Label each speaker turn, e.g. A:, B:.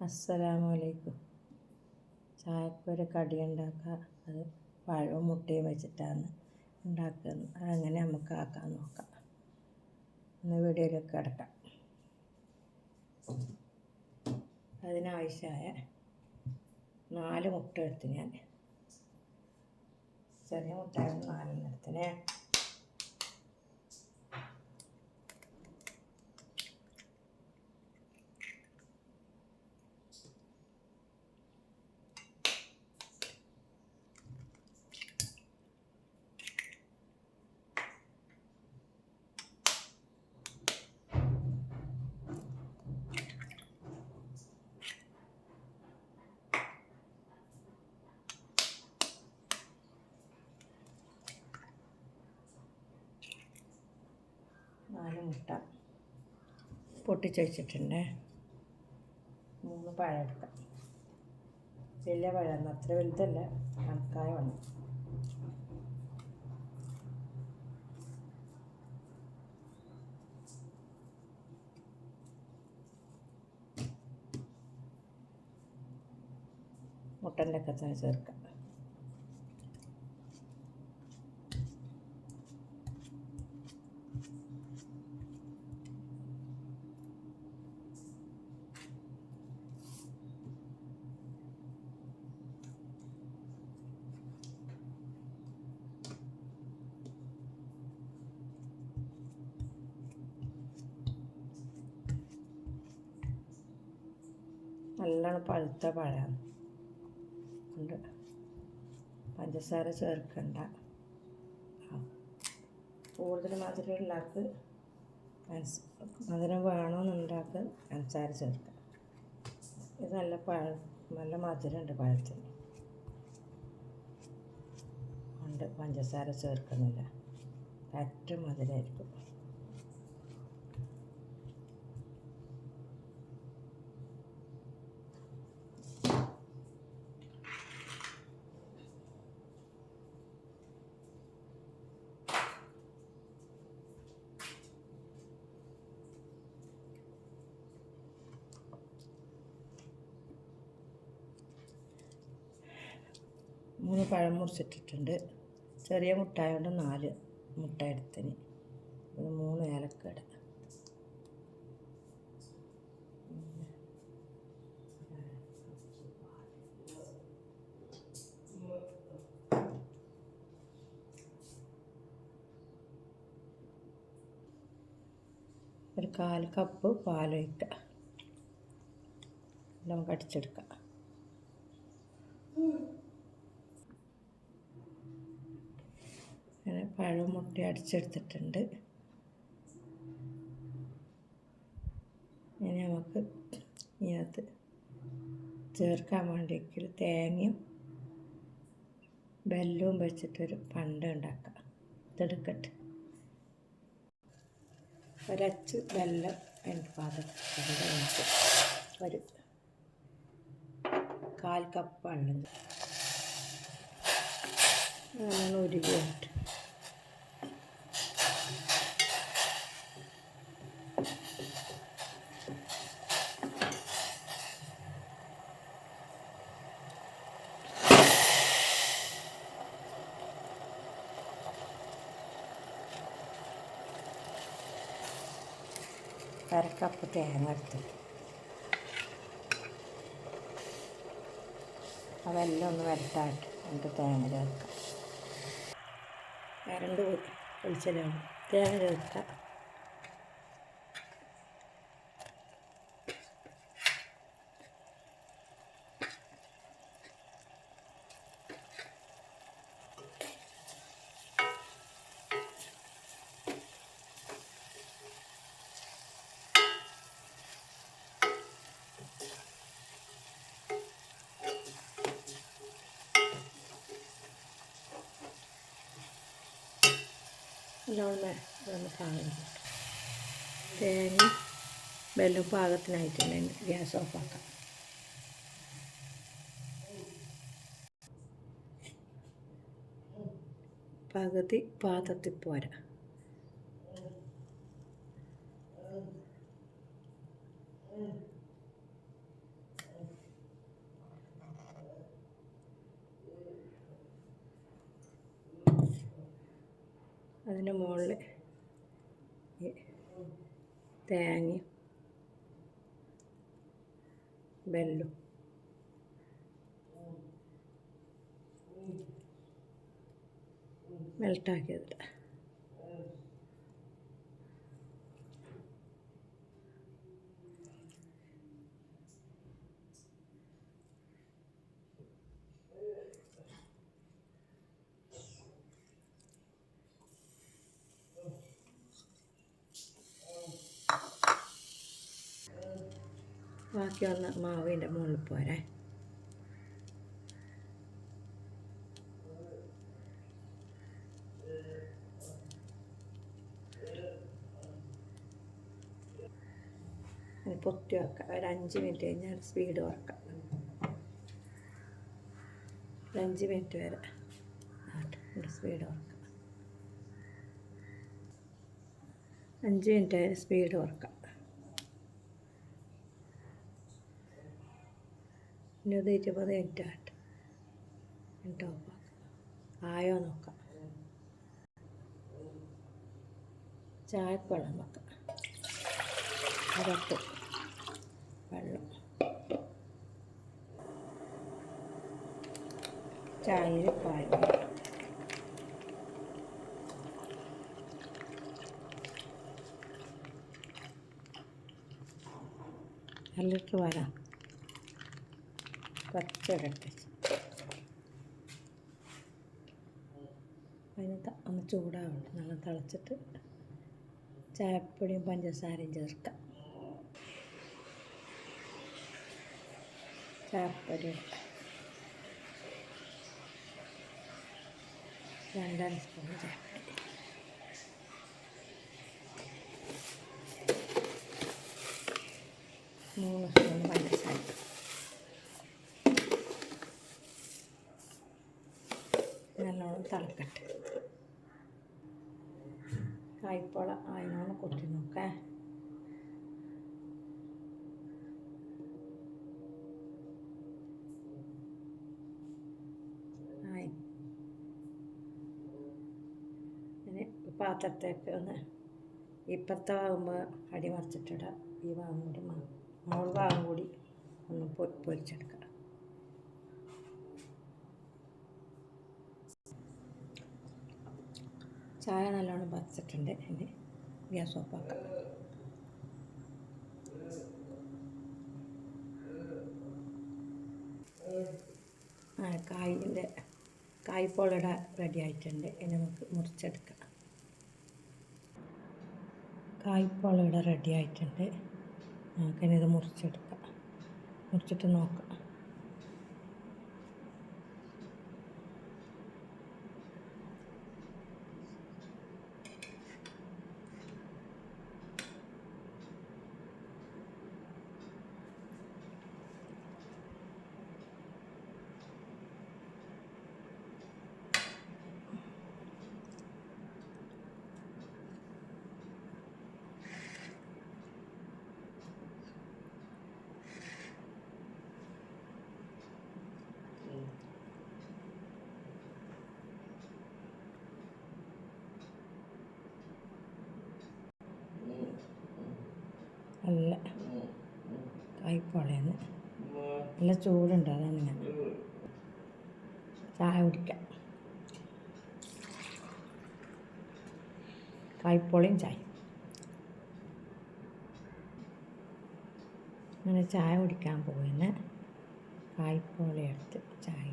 A: അസ്സലാമലൈക്കും ചായക്കൊരു കടി ഉണ്ടാക്കുക അത് പഴവും മുട്ടയും വെച്ചിട്ടാണ് ഉണ്ടാക്കുന്നത്. അതങ്ങനെ നമുക്ക് ആക്കാൻ നോക്കാം. ഇന്ന് വീഡിയോയിലേക്ക് കിടക്കാം. അതിനാവശ്യമായ നാല് മുട്ട എടുത്ത് ഞാൻ. ചെറിയ മുട്ടയായിരുന്നു നാലെണ്ണം എടുത്തിനെ മുട്ട പൊട്ടിച്ച് വെച്ചിട്ടുണ്ട്. മൂന്ന് പഴം എടുക്കാം. വലിയ പഴം അത്ര വലുതല്ല കണക്കായ വേണം മുട്ടന്റെ ഒക്കെ തന്നെ ചേർക്കാം. നല്ലോണം പഴുത്ത പഴമാണ് ഉണ്ട്. പഞ്ചസാര ചേർക്കണ്ട. കൂടുതൽ മധുരം ഉണ്ടാക്ക് മധുരം വേണമെന്നുണ്ടാക്ക് പഞ്ചസാര ചേർക്കാം. ഇത് നല്ല പഴ നല്ല മധുരമുണ്ട് പഴത്തിന്. ഉണ്ട്. പഞ്ചസാര ചേർക്കുന്നില്ല. പറ്റ മധുരമായിരിക്കും മൂന്ന് പഴം മുറിച്ചിട്ടിട്ടുണ്ട്. ചെറിയ മുട്ടായതുകൊണ്ട് നാല് മുട്ട എടുത്തിന് പിന്നെ മൂന്ന് ഏലക്കട. ഒരു കാൽ കപ്പ് പാലൊഴിക്കുക നമുക്ക് അടിച്ചെടുക്കാം. അങ്ങനെ പഴം മുട്ട അടിച്ചെടുത്തിട്ടുണ്ട്. ഇനി നമുക്ക് ഇതിനകത്ത് ചേർക്കാൻ വേണ്ടിയെങ്കിൽ തേങ്ങയും ബെല്ലവും വെച്ചിട്ടൊരു പണ്ട് ഉണ്ടാക്കാം. ഇതെടുക്കട്ടെ. ഒരച്ച് ബെല്ലം രണ്ട് നമുക്ക് ഒരു കാൽ കപ്പ് വെള്ളം. അങ്ങനെ ഉരുകിയിട്ട് അരക്കപ്പ് തേങ്ങ എടുത്ത്. അതെല്ലാം ഒന്ന് വരട്ടാട്ട് എന്നിട്ട് തേങ്ങ ചേർക്കാം. കരണ്ട് ഒഴിച്ചലാണ് തേങ്ങ ചേർക്കാം. നല്ലോണം ഇതൊന്ന് പാകം തേങ്ങ വെള്ളം പാകത്തിനായിട്ടുണ്ട്. ഗ്യാസ് ഓഫാക്കാം. പകുതി പാത്രത്തിൽ പോരാ. മുകളിൽ തേങ്ങയും ബെല്ലും മെൽട്ടാക്കിയത് ബാക്കി ഒന്ന് മാവിന്റെ മുകളിൽ പോരെ. പൊത്തി വെക്കാം. ഒരു അഞ്ച് മിനിറ്റ് കഴിഞ്ഞാൽ സ്പീഡ് കുറക്കാം. ഒരു അഞ്ച് മിനിറ്റ് വരെ. സ്പീഡ് കുറക്കാം. അഞ്ച് മിനിറ്റ് വരെ സ്പീഡ് കുറക്കാം. ഇനി അത് ഇരുപത് മിനിറ്റ് ആട്ടെ എന്നിട്ട് ഓഫാക്കാം ആയോ നോക്കാം. ചായപ്പഴം വെക്കാം. അരപ്പ് വെള്ളം. ചായയിൽ അര ലിറ്റർ വരാം. പച്ചടട്ട് അതിന് ത- ഒന്ന് ചൂടാവണം. നല്ല തിളച്ചിട്ട് ചായപ്പൊടിയും പഞ്ചസാരയും ചേർക്കാം. ചായപ്പൊടി. രണ്ടര സ്പൂൺ ചായപ്പൊടി. മൂന്ന് സ്പൂൺ പഞ്ചസാര തിളക്കട്ടെ കായ്പോള അതിനോട് കൊത്തി നോക്കേ. ആയി. ഇനി പാത്രത്തേക്ക് ഒന്ന് ഇപ്പുറത്തെ ആകുമ്പോൾ അടി മറിച്ചിട്ടിടാം. ഈ ഭാഗം കൂടി മോൾ ഭാഗം കൂടി ഒന്ന് പൊരിച്ചെടുക്കാം. ചായ നല്ലോണം പറിച്ചിട്ടുണ്ട് എന്റെ ഗ്യാസ് ഓഫാക്കാം. ആ കായിന്റെ കായ്പോളട റെഡി ആയിട്ടുണ്ട്. ഇനി നമുക്ക് മുറിച്ചെടുക്കാം. കായ്പോളട റെഡി ആയിട്ടുണ്ട്. നമുക്കിനി മുറിച്ചെടുക്കാം. മുറിച്ചിട്ട് നോക്കാം. നല്ല കായ്പോളയാണ് നല്ല ചൂടുണ്ട് അതാണ് ഞാൻ ചായ കുടിക്കാം. കായ്പോളയും ചായ അങ്ങനെ ചായ കുടിക്കാൻ പോകുന്നു കായ്പോളയെടുത്ത് ചായ